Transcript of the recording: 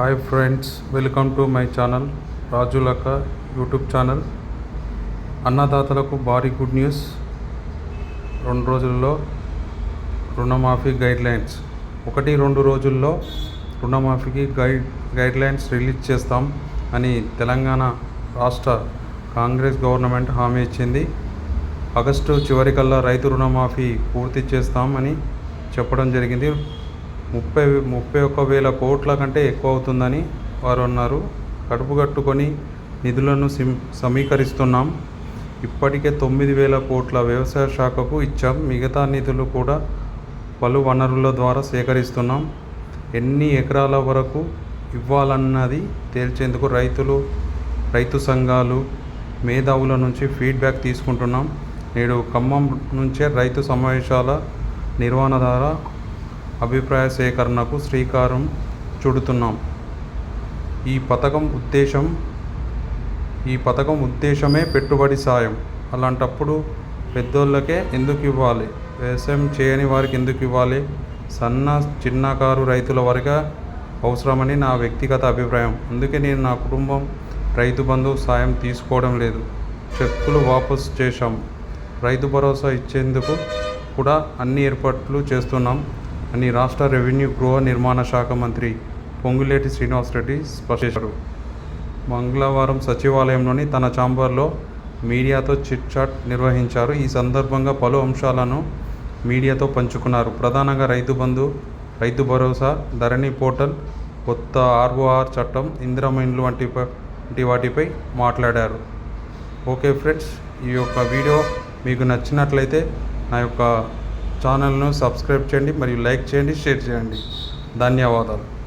Hi friends welcome to my channel రాజులక YouTube channel అన్నదాతలకు భారీ good news రెండు రోజుల్లో రుణమాఫీ గైడ్ లైన్స్ ఒకటి రెండు రోజుల్లో రుణమాఫీకి గైడ్ గైడ్ లైన్స్ రిలీజ్ చేస్తాం అని తెలంగాణ రాష్ట్ర కాంగ్రెస్ గవర్నమెంట్ హామీ ఇచ్చింది. ఆగస్టు చివరికల్లా రైతు రుణమాఫీ పూర్తి చేస్తామని చెప్పడం జరిగింది. ముప్పై ముప్పై ఒక్క వేల కోట్ల కంటే ఎక్కువ అవుతుందని వారు అన్నారు కడుపు కట్టుకొని నిధులను సమీకరిస్తున్నాం. ఇప్పటికే తొమ్మిది వేల కోట్ల వ్యవసాయ శాఖకు ఇచ్చాం. మిగతా నిధులు కూడా పలు వనరుల ద్వారా సేకరిస్తున్నాం. ఎన్ని ఎకరాల వరకు ఇవ్వాలన్నది తేల్చేందుకు రైతులు రైతు సంఘాలు మేధావుల నుంచి ఫీడ్బ్యాక్ తీసుకుంటున్నాం. నేడు ఖమ్మం నుంచే రైతు సమావేశాల నిర్వహణ ద్వారా అభిప్రాయ సేకరణకు శ్రీకారం చుడుతున్నాం. ఈ పథకం ఉద్దేశం ఈ పథకం ఉద్దేశమే పెట్టుబడి సాయం. అలాంటప్పుడు పెద్దోళ్ళకే ఎందుకు ఇవ్వాలి? వ్యవసాయం చేయని వారికి ఎందుకు ఇవ్వాలి? సన్న చిన్నకారు రైతుల వరకు అవసరమని నా వ్యక్తిగత అభిప్రాయం. అందుకే నేను నా కుటుంబం రైతు బంధు సాయం తీసుకోవడం లేదు. చెక్కులు వాపసు చేశాం. రైతు భరోసా ఇచ్చేందుకు కూడా అన్ని ఏర్పాట్లు చేస్తున్నాం. అని రాష్ట్ర రెవెన్యూ గృహ నిర్మాణ శాఖ మంత్రి పొంగులేటి శ్రీనివాసరెడ్డి స్పష్టించారు మంగళవారం సచివాలయంలోని తన ఛాంబర్లో మీడియాతో చిట్ చాట్ నిర్వహించారు. ఈ సందర్భంగా పలు అంశాలను మీడియాతో పంచుకున్నారు. ప్రధానంగా రైతు బంధు రైతు భరోసా ధరణి పోర్టల్ కొత్త ఆర్ఓఆర్ చట్టం ఇందిరామైన్లు వంటి వంటి వాటిపై మాట్లాడారు. ఓకే ఫ్రెండ్స్ ఈ యొక్క వీడియో మీకు నచ్చినట్లయితే నా యొక్క ఛానల్ను సబ్స్క్రైబ్ చేయండి మరియు లైక్ చేయండి షేర్ చేయండి. ధన్యవాదాలు.